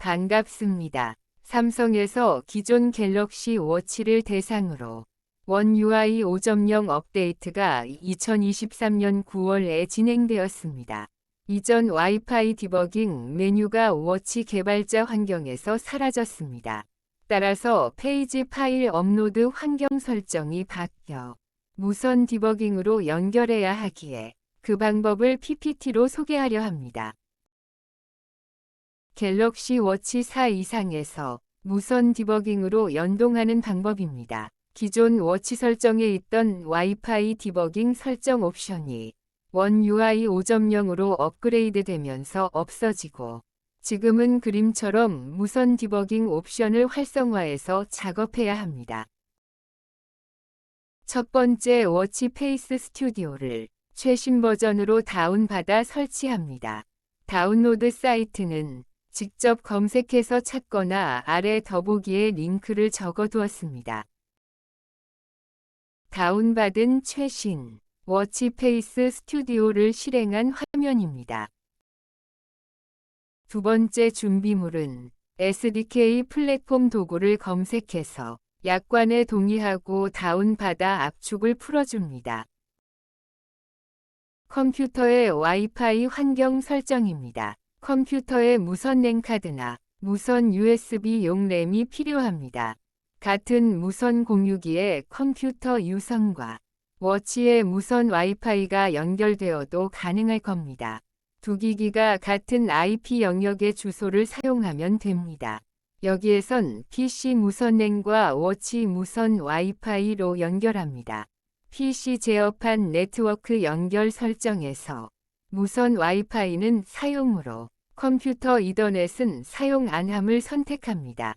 반갑습니다. 삼성에서 기존 갤럭시 워치를 대상으로 원 UI 5.0 업데이트가 2023년 9월에 진행되었습니다. 이전 와이파이 디버깅 메뉴가 워치 개발자 환경에서 사라졌습니다. 따라서 페이지 파일 업로드 환경 설정이 바뀌어 무선 디버깅으로 연결해야 하기에 그 방법을 PPT로 소개하려 합니다. 갤럭시 워치 4 이상에서 무선 디버깅으로 연동하는 방법입니다. 기존 워치 설정에 있던 와이파이 디버깅 설정 옵션이 원 UI 5.0으로 업그레이드 되면서 없어지고 지금은 그림처럼 무선 디버깅 옵션을 활성화해서 작업해야 합니다. 첫 번째 워치 페이스 스튜디오를 최신 버전으로 다운받아 설치합니다. 다운로드 사이트는 직접 검색해서 찾거나 아래 더보기에 링크를 적어두었습니다. 다운받은 최신 워치페이스 스튜디오를 실행한 화면입니다. 두 번째 준비물은 SDK 플랫폼 도구를 검색해서 약관에 동의하고 다운받아 압축을 풀어줍니다. 컴퓨터의 와이파이 환경 설정입니다. 컴퓨터에 무선 랜카드나 무선 USB용 램이 필요합니다. 같은 무선 공유기에 컴퓨터 유선과 워치의 무선 와이파이가 연결되어도 가능할 겁니다. 두 기기가 같은 IP 영역의 주소를 사용하면 됩니다. 여기에선 PC 무선 랜과 워치 무선 와이파이로 연결합니다. PC 제어판 네트워크 연결 설정에서 무선 와이파이는 사용으로 컴퓨터 이더넷은 사용 안함을 선택합니다.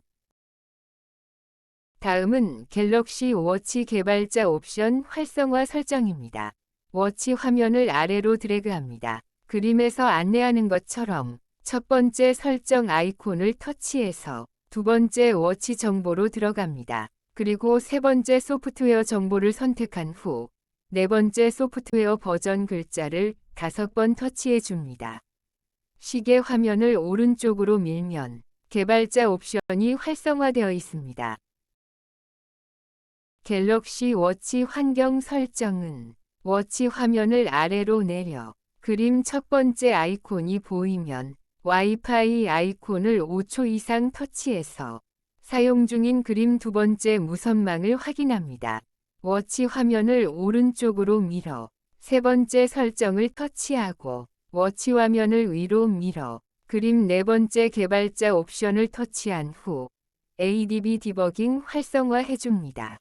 다음은 갤럭시 워치 개발자 옵션 활성화 설정입니다. 워치 화면을 아래로 드래그합니다. 그림에서 안내하는 것처럼 첫 번째 설정 아이콘을 터치해서 두 번째 워치 정보로 들어갑니다. 그리고 세 번째 소프트웨어 정보를 선택한 후 네 번째 소프트웨어 버전 글자를 다섯 번 터치해 줍니다. 시계 화면을 오른쪽으로 밀면 개발자 옵션이 활성화되어 있습니다. 갤럭시 워치 환경 설정은 워치 화면을 아래로 내려 그림 첫 번째 아이콘이 보이면 와이파이 아이콘을 5초 이상 터치해서 사용 중인 그림 두 번째 무선망을 확인합니다. 워치 화면을 오른쪽으로 밀어 세 번째 설정을 터치하고 워치 화면을 위로 밀어 그림 네 번째 개발자 옵션을 터치한 후 ADB 디버깅 활성화해 줍니다.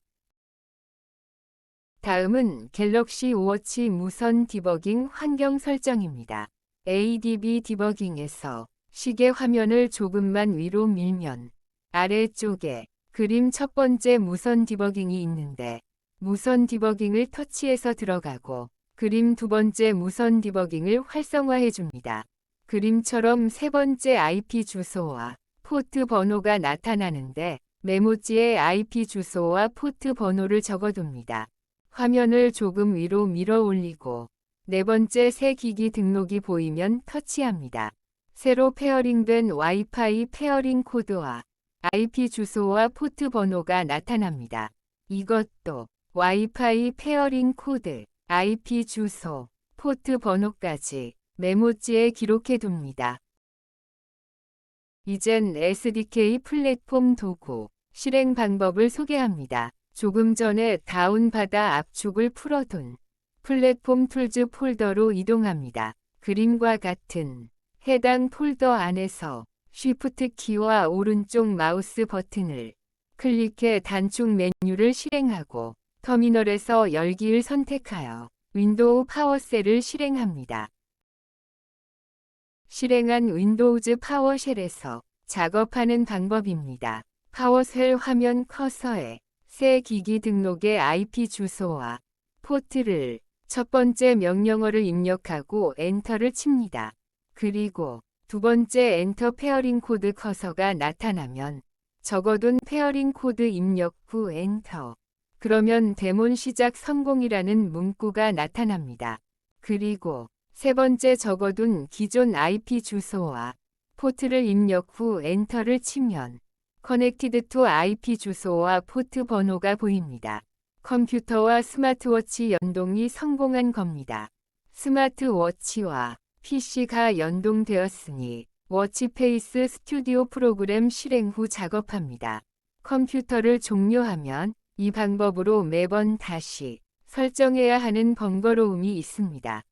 다음은 갤럭시 워치 무선 디버깅 환경 설정입니다. ADB 디버깅에서 시계 화면을 조금만 위로 밀면 아래쪽에 그림 첫 번째 무선 디버깅이 있는데 무선 디버깅을 터치해서 들어가고 그림 두 번째 무선 디버깅을 활성화해 줍니다. 그림처럼 세 번째 IP 주소와 포트 번호가 나타나는데 메모지에 IP 주소와 포트 번호를 적어둡니다. 화면을 조금 위로 밀어 올리고 네 번째 새 기기 등록이 보이면 터치합니다. 새로 페어링된 와이파이 페어링 코드와 IP 주소와 포트 번호가 나타납니다. 이것도 와이파이 페어링 코드, IP 주소, 포트 번호까지 메모지에 기록해 둡니다. 이젠 SDK 플랫폼 도구, 실행 방법을 소개합니다. 조금 전에 다운받아 압축을 풀어둔 플랫폼 툴즈 폴더로 이동합니다. 그림과 같은 해당 폴더 안에서 쉬프트 키와 오른쪽 마우스 버튼을 클릭해 단축 메뉴를 실행하고 터미널에서 열기를 선택하여 윈도우 파워셀을 실행합니다. 실행한 윈도우즈 파워쉘에서 작업하는 방법입니다. 파워셀 화면 커서에 새 기기 등록의 IP 주소와 포트를 첫 번째 명령어를 입력하고 엔터를 칩니다. 그리고 두 번째 엔터 페어링 코드 커서가 나타나면 적어둔 페어링 코드 입력 후 엔터. 그러면 데몬 시작 성공이라는 문구가 나타납니다. 그리고 세 번째 적어둔 기존 IP 주소와 포트를 입력 후 엔터를 치면 커넥티드 투 IP 주소와 포트 번호가 보입니다. 컴퓨터와 스마트워치 연동이 성공한 겁니다. 스마트워치와 PC가 연동되었으니 워치페이스 스튜디오 프로그램 실행 후 작업합니다. 컴퓨터를 종료하면 이 방법으로 매번 다시 설정해야 하는 번거로움이 있습니다.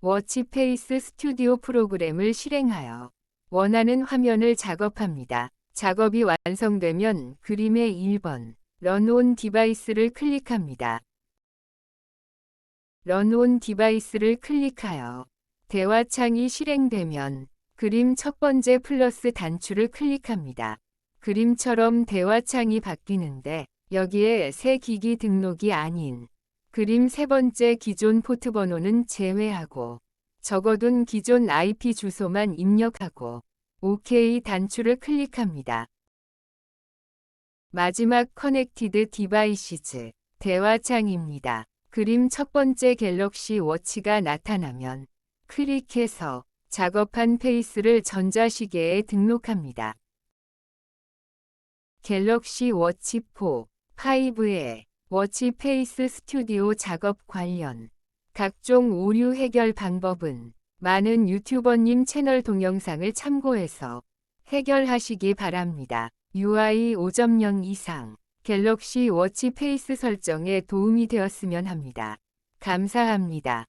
워치페이스 스튜디오 프로그램을 실행하여 원하는 화면을 작업합니다. 작업이 완성되면 그림의 1번 런온 디바이스를 클릭합니다. 런온 디바이스를 클릭하여 대화창이 실행되면 그림 첫 번째 플러스 단추를 클릭합니다. 그림처럼 대화창이 바뀌는데 여기에 새 기기 등록이 아닌 그림 세 번째 기존 포트 번호는 제외하고 적어둔 기존 IP 주소만 입력하고 OK 단추를 클릭합니다. 마지막 커넥티드 디바이시즈 대화창입니다. 그림 첫 번째 갤럭시 워치가 나타나면 클릭해서 작업한 페이스를 전자시계에 등록합니다. 갤럭시 워치 4, 5의 워치 페이스 스튜디오 작업 관련 각종 오류 해결 방법은 많은 유튜버님 채널 동영상을 참고해서 해결하시기 바랍니다. UI 5.0 이상 갤럭시 워치 페이스 설정에 도움이 되었으면 합니다. 감사합니다.